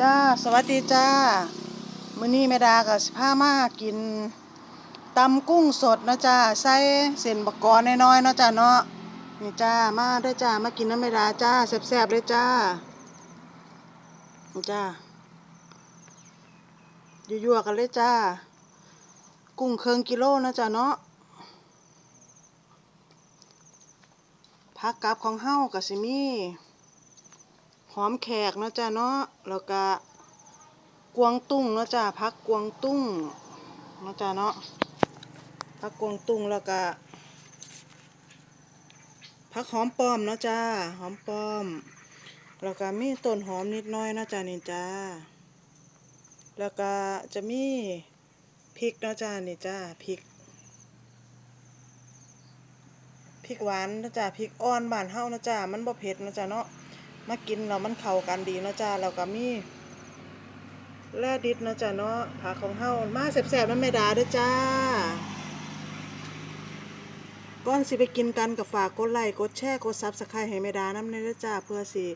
จ้า สวัสดีจ้า มื้อนี้แม่ดากับสิพามากินตำกุ้งสดนะจ้าใส่เส้นบักกอน้อยๆเนาะจ้าเนาะนี่จ้ามาเด้จ้ามากินน้ำแม่ดาจ้าแซ่บๆเลยจ้านี่จ้ายั่วๆกันเลยจ้า กุ้งเคิงกิโลนะจ้าเนาะผักกับของเฮาก็สิมี หอมแขกเนาะจ้าเนาะแล้วก็กวางตุ้งเนาะจ้าผักกวางตุ้งเนาะจ้าเนาะผักกวางตุ้งแล้วก็ผักหอมป้อมเนาะจ้าหอมป้อม แล้วก็มีต้นหอมนิดน้อยเนาะจ้านี่จ้าแล้วก็จะมีพริกเนาะจ้านี่จ้าพริกพริกหวานนะจ้าพริกอ่อนบ้านเฮานะจ้ามันบ่เผ็ดนะจ้าเนาะ มากินแล้วมันเข้ากันดีเนาะจ้าแล้วก็มีแร่ดิดเนาะจ้าเนาะผักของเฮามาแซ่บๆน้ำแม่ดาด้อจ้าก่อนสิไปกินกันก็ฝากกดไลค์กดแชร์กด Subscribe ให้แม่ดาน้ำเด้อจ้าเพื่อสิ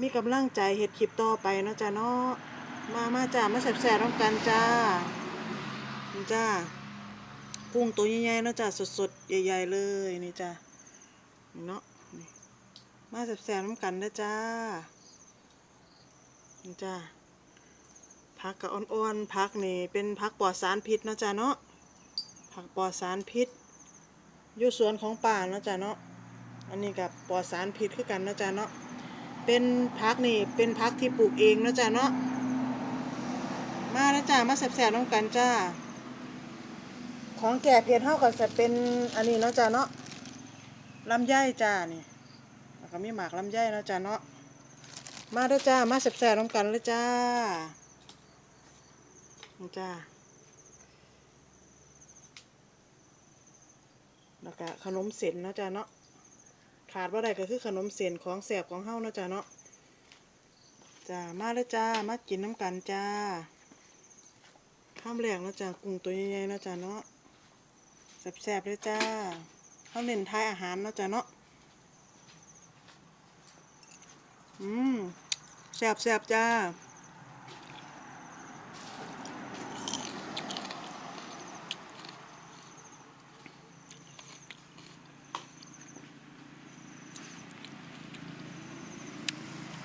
มีกำลังใจเฮ็ดคลิปต่อไปเนาะจ้าเนาะมามาจ้ามาแซ่บๆน้ำกันจ้าจ้ากุ้งตัวใหญ่ๆเนาะจ้าสดๆใหญ่ ๆ เลยนี่จ้าเนาะ มาแซ่บๆน้ำกันนะจ้านะจ้าผักกับอ่อนๆผักนี่เป็นผักปลอดสารพิษนะจ้าเนาะผักปลอดสารพิษอยู่สวนของป่านะจ้าเนาะอันนี้กับปลอดสารพิษคือกันนะจ้าเนาะเป็นผักนี่เป็นผักที่ปลูกเองนะจ้าเนาะมาแล้วจ้ามาแซ่บๆน้ำกันจ้า ของแก่เพียรเท่ากับจะเป็นอันนี้นะจ้าเนาะลำไยจ้านี่ แล้วก็มีหมากลำไยเนาะจ้าเนาะมาเด้อจ้ามาแซ่บๆน้ำกันเลยจ้าจ้าแล้วก็ขนมเส้นเนาะจ้าเนาะขาดว่าใดก็คือขนมเส้นของแสบของเฮ้าเนาะจ้าเนาะจ้ามาเด้อจ้ามากินน้ำกันจ้าข้ามแรงเนาะจ้ากุ้งตัวใหญ่ๆเนาะจ้าเนาะแซ่บๆเลยจ้าเขาเน้นทายอาหารเนาะจ้าเนาะ อืมแซ่บแซ่บจ้า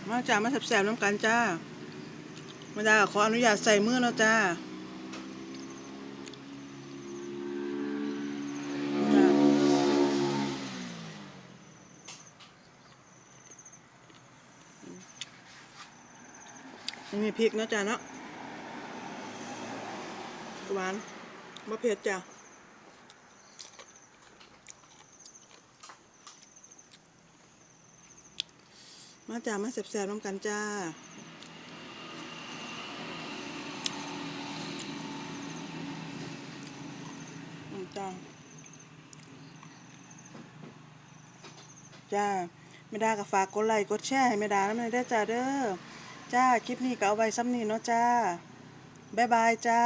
มาจ้ามาแซ่บๆน้ำกันจ้ามาดาขออนุญาตใส่มือแล้วจ้าจ้า นี่ มีพริกเนาะจ้าเนาะหวานมะเผ็ดจ้ามาจ้ามาแซ่บๆน้ำกันจ้าอืมจ้าจ้าไม่ได้ก็ฝากกดไลค์กดแชร์ให้ไม่ได้แล้วไม่ได้จ้าเด้อ จ้า คลิปนี้ก็เอาไว้ซ้ำนี้เนาะจ้า บ๊ายบายจ้า